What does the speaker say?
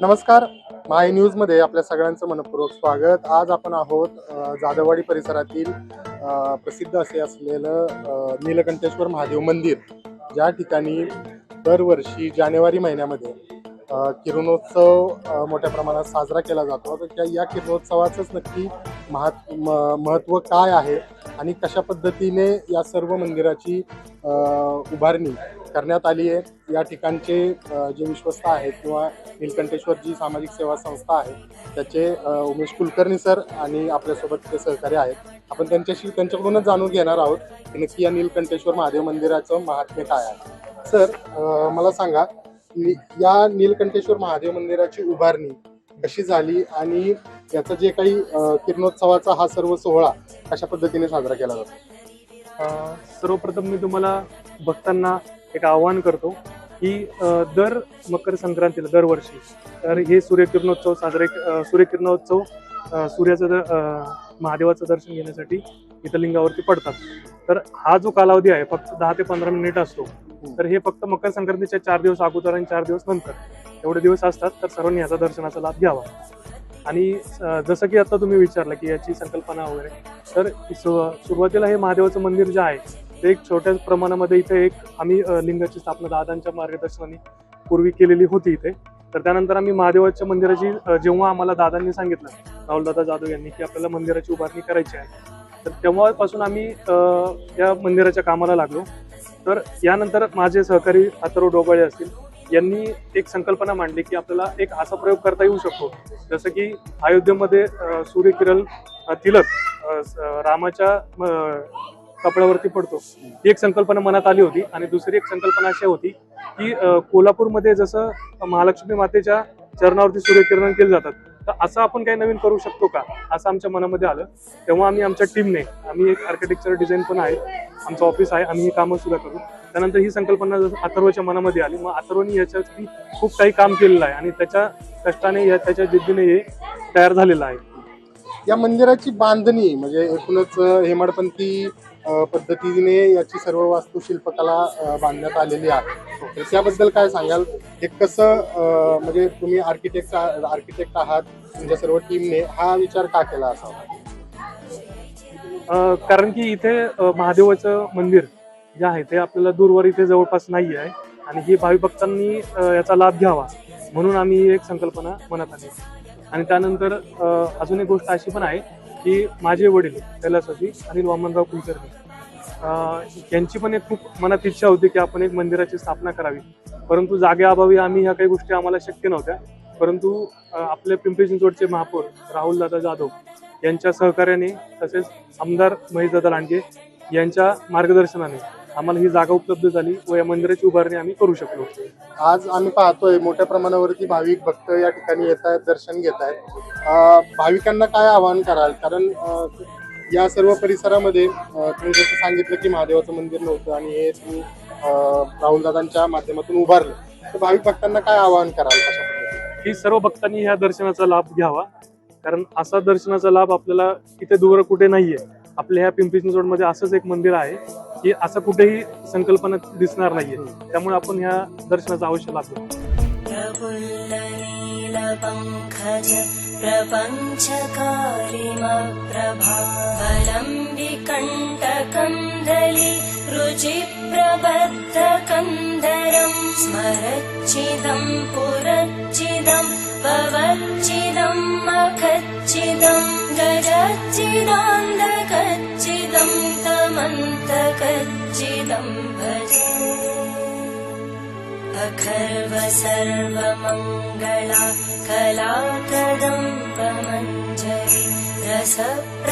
नमस्कार. माय न्यूजमध्ये आपल्या सगळ्यांचं मनपूर्वक स्वागत. आज आपण आहोत जाधववाडी परिसरातील प्रसिद्ध असे असलेलं नीलकंठेश्वर महादेव मंदिर. ज्या ठिकाणी दरवर्षी जानेवारी महिन्यामध्ये किरणोत्सव मोठ्या प्रमाणात साजरा केला जातो. तर त्या या किरणोत्सवाचंच नक्की महात म महत्त्व काय आहे? आणि कशा पद्धतीने या सर्व मंदिराची उभारणी करण्यात आली आहे. या ठिकाणचे जे विश्वस्त आहेत किंवा नीलकंठेश्वर जी सामाजिक सेवा संस्था आहे त्याचे उमेश कुलकर्णी सर आणि आपल्यासोबत ते सहकारी आहेत. आपण त्यांच्याशी त्यांच्याकडूनच जाणून घेणार आहोत की नक्की या नीलकंठेश्वर महादेव मंदिराचं महात्म्य काय आहे. सर मला सांगा या नीलकंठेश्वर महादेव मंदिराची उभारणी कशी झाली आणि याचं जे काही किरणोत्सवाचा हा सर्व सोहळा कशा पद्धतीने साजरा केला जातो? सर्वप्रथम मी तुम्हाला भक्तांना एक आवाहन करतो की दर मकर संक्रांतीला दरवर्षी तर हे सूर्यकिरणोत्सव साजरे सूर्यकिरणोत्सव सूर्याचं द- महादेवाचं दर्शन घेण्यासाठी इथं लिंगावरती पडतात. तर हा जो कालावधी आहे फक्त दहा ते पंधरा मिनिट असतो तर हे फक्त मकर संक्रांतीच्या चार दिवस अगोदर आणि चार दिवस नंतर एवढे दिवस असतात तर सर्वांनी याचा दर्शनाचा लाभ घ्यावा. आणि जसं की आता तुम्ही विचारलं की याची संकल्पना वगैरे तर सु- सुरुवातीला हे महादेवाचं मंदिर जे आहे ते एक छोट्या प्रमाणामध्ये इथे एक आम्ही लिंगाची स्थापना दादांच्या मार्गदर्शनाने पूर्वी केलेली होती इथे. तर त्यानंतर आम्ही महादेवाच्या मंदिराची जेव्हा आम्हाला दादांनी सांगितलं राहुलदादा जाधव यांनी की आपल्याला मंदिराची उभारणी करायची आहे. तर तेव्हापासून आम्ही या मंदिराच्या कामाला लागलो. तर यानंतर माझे सहकारी अथर्व डोबाळे असतील यांनी एक संकल्पना मांडली की आपल्याला एक असा प्रयोग करता येऊ शकतो. जसं की अयोध्येमध्ये सूर्यकिरण तिलक रामाच्या कपड्यावरती पडतो. ही एक संकल्पना मनात आली होती आणि दुसरी एक संकल्पना अशी होती की कोल्हापूरमध्ये जसं महालक्ष्मी मातेच्या चरणावरती सूर्यकिरण केले जातात तर असं आपण काही नवीन करू शकतो का? असं आमच्या मनामध्ये आलं. तेव्हा आम्ही आमच्या टीमने आम्ही एक आर्किटेक्चर डिझाईन पण आहे आमचं ऑफिस आहे आम्ही ही कामं सुद्धा करू. त्यानंतर ही संकल्पना जसं अथर्वच्या मनामध्ये आली मग अथर्वनी याच्यावरती खूप काही काम केलेलं आहे आणि त्याच्या कष्टाने या त्याच्या जिद्दीने हे तयार झालेलं आहे. या मंदिराची बांधणी म्हणजे एकूणच हेमाडपंथी पद्धतीने याची सर्व वास्तुशिल्पकला शिल्पकला बांधण्यात आलेली आहे. तर त्याबद्दल काय सांगाल? हे कसं म्हणजे तुम्ही आर्किटेक्ट आर्किटेक्ट आहात तुमच्या सर्व टीमने हा विचार का केला असावा कारण की इथे महादेवाचं मंदिर जे आहे ते आपल्याला दूरवर इथे जवळपास नाही आहे आणि ही भावी भक्तांनी याचा लाभ घ्यावा म्हणून आम्ही ही एक संकल्पना मनात आली आणि त्यानंतर अजून एक गोष्ट अशी पण आहे की माझे वडील कैलासाची अनिल वामनराव कुलकर्णी यांची पण एक खूप मनात इच्छा होती की आपण एक मंदिराची स्थापना करावी. परंतु जागेअभावी आम्ही ह्या काही गोष्टी आम्हाला शक्य नव्हत्या. परंतु आपले पिंपरी चिंचवडचे महापौर राहुलदादा जाधव यांच्या सहकार्याने तसेच आमदार महेशदादा लांडगे यांच्या मार्गदर्शनाने आम्हाला ही जागा उपलब्ध झाली व या मंदिराची उभारणी आम्ही करू शकलो. आज आम्ही पाहतोय मोठ्या प्रमाणावरती भाविक भक्त या ठिकाणी येत आहेत दर्शन घेत आहेत. भाविकांना काय आवाहन कराल? कारण या सर्व परिसरामध्ये तुम्ही जसं सांगितलं की महादेवाचं मंदिर नव्हतं आणि हे तुम्ही राहुलदादांच्या माध्यमातून उभारलं. तर भाविक भक्तांना काय आवाहन कराल की सर्व भक्तांनी ह्या दर्शनाचा लाभ घ्यावा. कारण असा दर्शनाचा लाभ आपल्याला इथे दूर कुठे नाहीये. आपल्या ह्या पिंपरी चिंचवडमध्ये असंच एक मंदिर आहे. की असं कुठेही संकल्पना दिसणार नाहीये. त्यामुळे आपण ह्या दर्शनाचा अवश्य लाभ प्रपञ्चकारिमप्रभावलम्बिकण्टकन्दलि रुचिप्रबद्धकन्दरम् स्मरच्चिदम् पुरच्चिदम् भवच्चिदम् मखच्चिदम् गजच्चिदान्धकच्चिदम् भजे अखर्व सर्वमङ्गला कलाकृदम् पमञ्जलि रसप्रभागमाधुरि